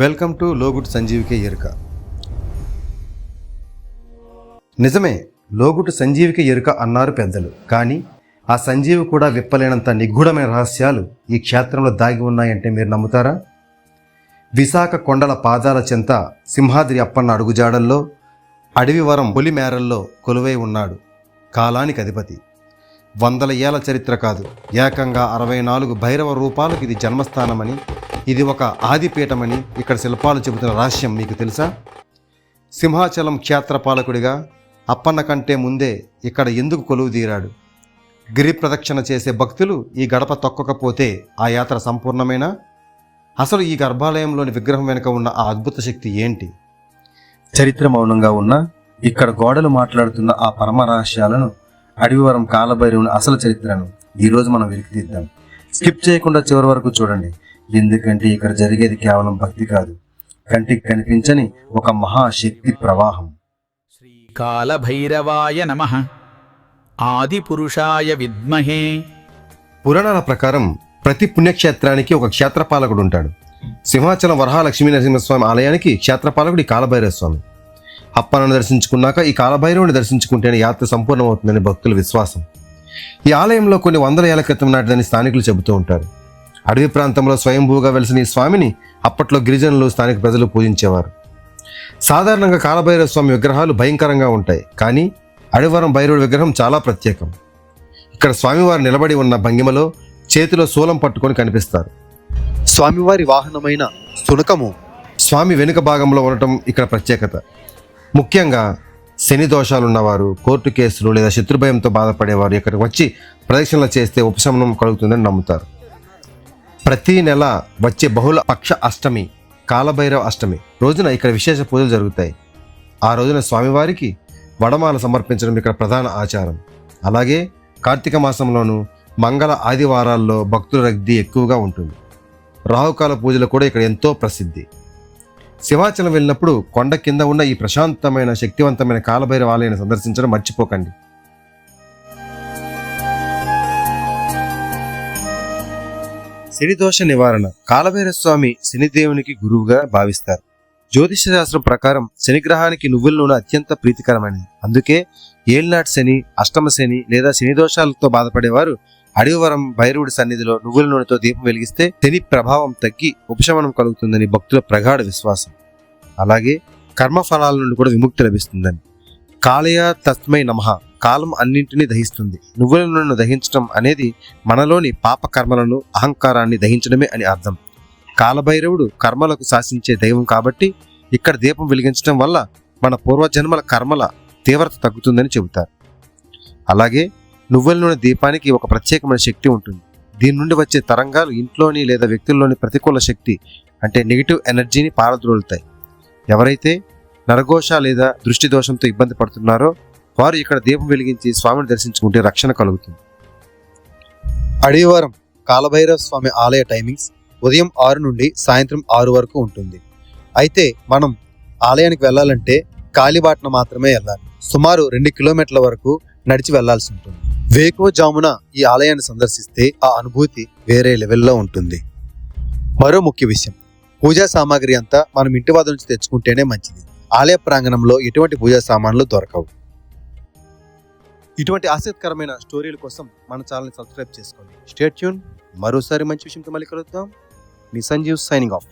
Welcome to లోగుట్ సంజీవికే ఎరుక. నిజమే లోగుటు సంజీవిక ఎరుక అన్నారు పెద్దలు. కానీ ఆ సంజీవి కూడా విప్పలేనంత నిగూఢమైన రహస్యాలు ఈ క్షేత్రంలో దాగి ఉన్నాయంటే మీరు నమ్ముతారా? విశాఖ కొండల పాదాల చెంత సింహాద్రి అప్పన్న అడుగుజాడల్లో అడవివరం పులిమేరల్లో కొలువై ఉన్నాడు కాలానికి అధిపతి. వందల ఏళ్ళ చరిత్ర కాదు. ఏకంగా అరవై నాలుగు భైరవ రూపాలకు ఇది జన్మస్థానమని ఇది ఒక ఆదిపీఠమని ఇక్కడ శిల్పాలు చెబుతున్న రహస్యం మీకు తెలుసా? సింహాచలం క్షేత్రపాలకుడిగా అప్పన్న కంటే ముందే ఇక్కడ ఎందుకు కొలువు తీరాడు? గిరి ప్రదక్షిణ చేసే భక్తులు ఈ గడప తొక్కకపోతే ఆ యాత్ర సంపూర్ణమేనా? అసలు ఈ గర్భాలయంలోని విగ్రహం వెనుక ఉన్న ఆ అద్భుత శక్తి ఏంటి? చరిత్ర మౌనంగా ఉన్న ఇక్కడ గోడలు మాట్లాడుతున్న ఆ పరమ రహస్యాలను అడవివరం కాలభైరవుని అసలు చరిత్రను ఈరోజు మనం వెలికితీద్దాం స్కిప్ చేయకుండా చివరి వరకు చూడండి. ఎందుకంటే ఇక్కడ జరిగేది కేవలం భక్తి కాదు. కంటికి కనిపించని ఒక మహాశక్తి ప్రవాహం. శ్రీకాళభైరవాయ నమ. ఆదిపురుషాయ విద్మహే. పురాణాల ప్రకారం ప్రతి పుణ్యక్షేత్రానికి ఒక క్షేత్రపాలకుడు ఉంటాడు. సింహాచలం వరహాలక్ష్మీ నరసింహస్వామి ఆలయానికి క్షేత్రపాలకుడు కాలభైరవ స్వామి అప్పనను దర్శించుకున్నాక ఈ కాలభైరవుని దర్శించుకుంటేనే యాత్ర సంపూర్ణమవుతుందని భక్తుల విశ్వాసం. ఈ ఆలయంలో కొన్ని వందల ఏళ్ళ క్రితం నాటిదని స్థానికులు చెబుతూ ఉంటారు. అడవి ప్రాంతంలో స్వయంభూగా వెలిసిన ఈ స్వామిని అప్పట్లో గిరిజనులు స్థానిక ప్రజలు పూజించేవారు. సాధారణంగా కాలభైరవ స్వామి విగ్రహాలు భయంకరంగా ఉంటాయి కానీ అడివరం భైరవుడి విగ్రహం చాలా ప్రత్యేకం. ఇక్కడ స్వామివారు నిలబడి ఉన్న భంగిమలో చేతిలో శూలం పట్టుకొని కనిపిస్తారు. స్వామివారి వాహనమైన సునకము స్వామి వెనుక భాగంలో ఉండటం ఇక్కడ ప్రత్యేకత. ముఖ్యంగా శని దోషాలున్నవారు కోర్టు కేసులు లేదా శత్రుభయంతో బాధపడేవారు ఇక్కడికి వచ్చి ప్రదక్షిణలు చేస్తే ఉపశమనం కలుగుతుందని నమ్ముతారు. ప్రతి నెల వచ్చే బహుళ పక్ష అష్టమి కాలభైరవ అష్టమి రోజున ఇక్కడ విశేష పూజలు జరుగుతాయి. ఆ రోజున స్వామివారికి వడమాల సమర్పించడం ఇక్కడ ప్రధాన ఆచారం. అలాగే కార్తీక మాసంలోనూ మంగళ ఆదివారాల్లో భక్తుల రద్దీ ఎక్కువగా ఉంటుంది. రాహుకాల పూజలు కూడా ఇక్కడ ఎంతో ప్రసిద్ధి. శివాచలం వెళ్ళినప్పుడు కొండ కింద ఉన్న ఈ ప్రశాంతమైన శక్తివంతమైన కాలభైరవ ఆలయాన్ని సందర్శించడం మర్చిపోకండి. శనిదోష నివారణ. కాలభైరవ స్వామి శనిదేవునికి గురువుగా భావిస్తారు. జ్యోతిష శాస్త్రం ప్రకారం శనిగ్రహానికి నువ్వుల నూనె అత్యంత ప్రీతికరమైనది. అందుకే ఏళ్నాటి శని అష్టమ శని లేదా శని దోషాలతో బాధపడేవారు అడివరం భైరవుడి సన్నిధిలో నువ్వుల నూనెతో దీపం వెలిగిస్తే శని ప్రభావం తగ్గి ఉపశమనం కలుగుతుందని భక్తుల ప్రగాఢ విశ్వాసం. అలాగే కర్మఫలాల నుండి కూడా విముక్తి లభిస్తుందని. కాళయ తస్మై నమః. కాలం అన్నింటినీ దహిస్తుంది. నువ్వుల నూనెను దహించడం అనేది మనలోని పాప కర్మలను అహంకారాన్ని దహించడమే అని అర్థం. కాలభైరవుడు కర్మలకు శాసించే దైవం కాబట్టి ఇక్కడ దీపం వెలిగించడం వల్ల మన పూర్వజన్మల కర్మల తీవ్రత తగ్గుతుందని చెబుతారు. అలాగే నువ్వుల నూనె దీపానికి ఒక ప్రత్యేకమైన శక్తి ఉంటుంది. దీని నుండి వచ్చే తరంగాలు ఇంట్లోని లేదా వ్యక్తుల్లోని ప్రతికూల శక్తి అంటే నెగిటివ్ ఎనర్జీని పారద్రోలుతాయి. ఎవరైతే నరఘోష లేదా దృష్టి దోషంతో ఇబ్బంది పడుతున్నారో వారు ఇక్కడ దీపం వెలిగించి స్వామిని దర్శించుకుంటే రక్షణ కలుగుతుంది. అడివారం కాలభైరవ స్వామి ఆలయ టైమింగ్స్ ఉదయం ఆరు నుండి సాయంత్రం ఆరు వరకు ఉంటుంది. అయితే మనం ఆలయానికి వెళ్ళాలంటే కాలిబాటన మాత్రమే వెళ్ళాలి. సుమారు రెండు కిలోమీటర్ల వరకు నడిచి వెళ్ళాల్సి ఉంటుంది. వేకువజామున ఈ ఆలయాన్ని సందర్శిస్తే ఆ అనుభూతి వేరే లెవెల్లో ఉంటుంది. మరో ముఖ్య విషయం పూజా సామాగ్రి అంతా మనం ఇంటి వద్ద నుంచి తెచ్చుకుంటేనే మంచిది. ఆలయ ప్రాంగణంలో ఎటువంటి పూజా సామాన్లు దొరకవు. ఇటువంటి ఆసక్తికరమైన స్టోరీల కోసం మన ఛానల్ని సబ్స్క్రైబ్ చేసుకోండి. Stay tuned. మరోసారి మంచి విషయంతో మళ్ళీ కలుద్దాం. మీ సంజీవ్ సైనింగ్ ఆఫ్.